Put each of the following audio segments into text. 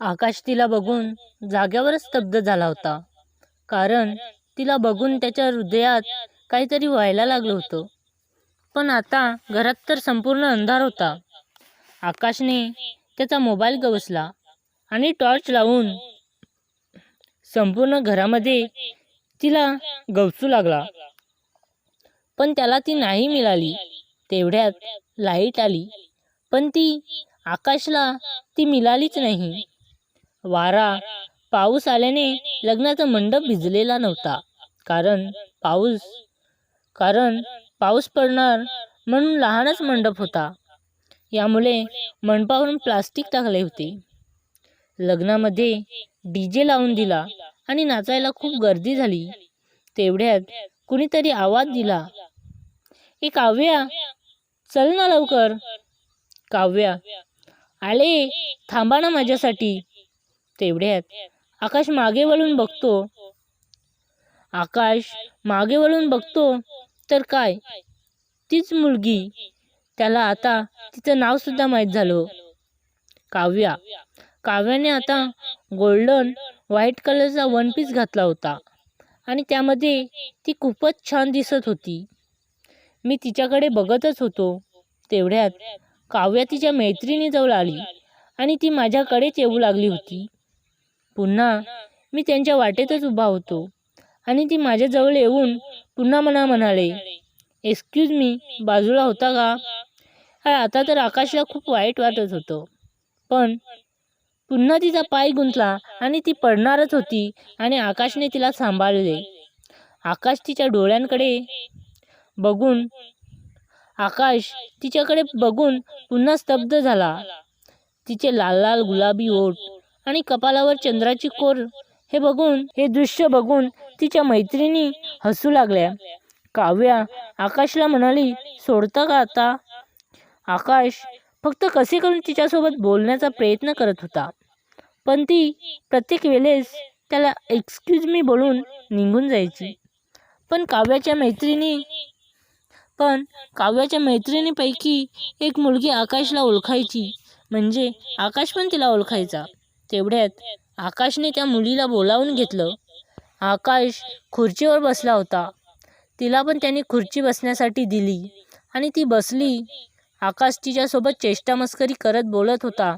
आकाश तिला बघून जाग्यावरच स्तब्ध झाला होता. कारण तिला बघून त्याच्या हृदयात काहीतरी व्हायला लागलं होतं. पण आता घरात तर संपूर्ण अंधार होता. आकाशने त्याचा मोबाईल गवसला आणि टॉर्च लावून संपूर्ण घरामध्ये तिला गवसू लागला. पण त्याला ती नाही मिळाली. तेवढ्यात लाइट आली. पण ती आकाशला ती मिळालीच नाही. वारा. पाऊस आल्याने लग्नाचा मंडप भिजलेला नव्हता. कारण पाऊस कारण पाऊस पडणार म्हणून लहानच मंडप होता. यामुळे मंडपावरून प्लास्टिक टाकले होते. लग्नामध्ये डी जे लावून दिला आणि नाचायला खूप गर्दी झाली. तेवढ्यात कुणीतरी आवाज दिला. ए काव्या! चल ना लवकर. काव्या आले. थांबा ना माझ्यासाठी. तेवढ्यात आकाश मागे वळून बघतो. आकाश मागे वळून बघतो. तर काय? तीच मुलगी. त्याला आता तिचं नाव सुद्धा माहीत झालं. काव्या. काव्याने आता गोल्डन व्हाईट कलरचा वन पीस घातला होता. आणि त्यामध्ये ती खूपच छान दिसत होती. मी तिच्याकडे बघतच होतो. तेवढ्यात काव्या तिच्या मैत्रिणीजवळ आली आणि ती माझ्याकडेच येऊ लागली होती. पुन्हा मी त्यांच्या वाटेतच उभा होतो आणि ती माझ्याजवळ येऊन पुन्हा मना म्हणाले एक्सक्यूज मी बाजूला होता का? अरे आता तर आकाशला खूप वाईट वाटत होतं. पण पुन्हा तिचा पाय गुंतला आणि ती पडणारच होती आणि आकाशने तिला सांभाळले. आकाश तिच्या डोळ्यांकडे बघून आकाश तिच्याकडे बघून पुन्हा स्तब्ध झाला. तिचे लाल लाल गुलाबी ओठ आणि कपालावर चंद्राची कोर. हे बघून हे दृश्य बघून तिच्या मैत्रिणी हसू लागल्या. काव्या आकाशला म्हणाली सोडता का आता? आकाश फक्त कसे करून तिच्यासोबत बोलण्याचा प्रयत्न करत होता. पण ती प्रत्येक वेळेस त्याला एक्सक्यूज मी बोलून निघून जायची. पण काव्याच्या मैत्रिणी पण काव्याच्या मैत्रिणीपैकी एक मुलगी आकाशला ओळखायची. म्हणजे आकाश पण तिला ओळखायचा. तेवढ्यात आकाशने त्या मुलीला बोलावून घेतलं. आकाश खुर्चीवर बसला होता. तिला पण त्याने खुर्ची बसण्यासाठी दिली आणि ती बसली. आकाश तिच्यासोबत चेष्टामस्करी करत बोलत होता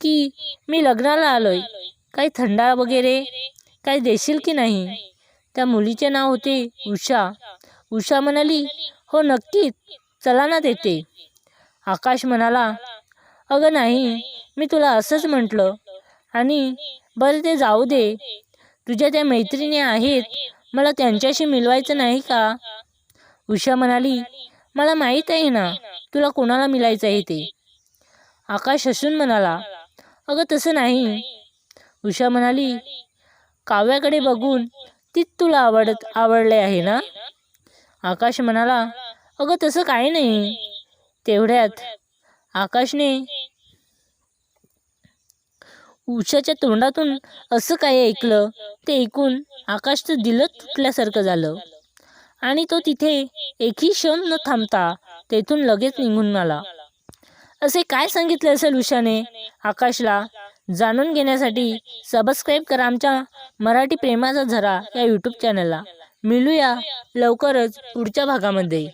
की मी लग्नाला आलोय. काही थंडा वगैरे? काही देशील की नाही? त्या मुलीचे नाव होते उषा. उषा म्हणाली हो नक्कीच. चला ना देते आकाश म्हणाला अगं नाही मी तुला असंच म्हटलं. आणि बरं ते जाऊ दे. तुझ्या त्या मैत्रिणी आहेत. मला त्यांच्याशी मिळवायचं नाही का? उषा म्हणाली मला माहीत आहे ना तुला कोणाला मिळायचं आहे ते? आकाश हसून म्हणाला अगं तसं नाही. उषा म्हणाली काव्याकडे बघून तीच तुला आवडत आवडले आहे ना? आकाश म्हणाला अगं तसं काही नाही. तेवढ्यात आकाशने उषाच्या तोंडातून असं काय ऐकलं ते ऐकून आकाशचं दिलं तुटल्यासारखं झालं. आणि तो तिथे एकही क्षण न थांबता तेथून लगेच निघून आला. असे काय सांगितले असेल उषाने? आकाशला जाणून घेण्यासाठी सबस्क्राईब करा आमच्या मराठी प्रेमाचा झरा या यूट्यूब चॅनलला मिळूया लवकरच पुढच्या भागामध्ये.